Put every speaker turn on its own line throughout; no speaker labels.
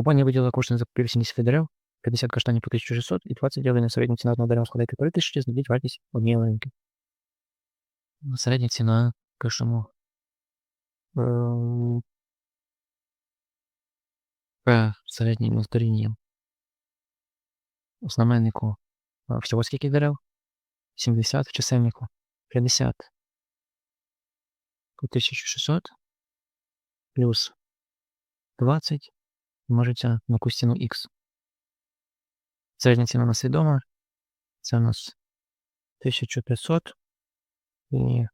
Компанія виділила кошти на закупівлю 70 дерев, 50 каштанів по 1600 і 20 ялин. Середня ціна одного дерева складає 1500, знайдіть вартість однієї ялинки. Середня ціна, ем, П середньому дорівнює у знаменнику всього скільки дерев? 70 в чисельнику 50 1600 плюс 20 множиться на кустину х. Середня ціна на свідома. Це у нас 1500 і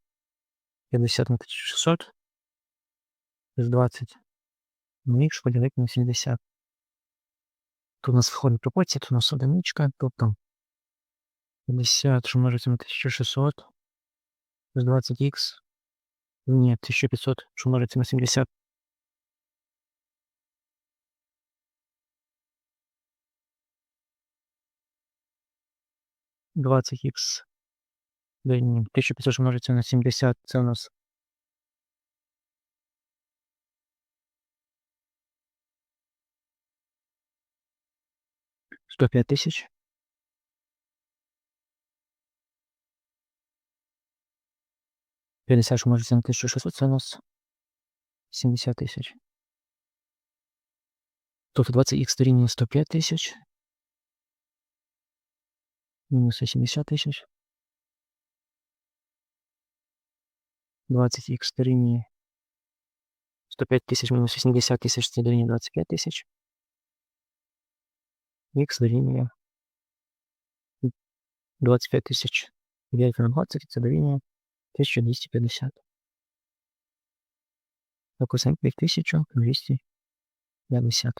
50 на 1600 плюс 20 ну, х поділити на 70. Тут у нас входить пропорція, тут у нас одиничка, тобто 50, що множиться на 1600 плюс 20х. Ні, 1500, що множиться на 70. Двадцять х дорівнює 1500, що множиться на 70, це у нас сто п'ять тисяч. П'ятдесят, множиться на 1600, це у нас 70 тисяч. Тобто 20х дорівнює 105 тисяч. Мінус 70 тисяч. 20х дорівнює 105 тисяч мінус 80 тисяч, це дорівнює 25 тисяч. Х дорівнює 25 тисяч. 9 на 20, це дорівнює 1250. Записуємо 1250.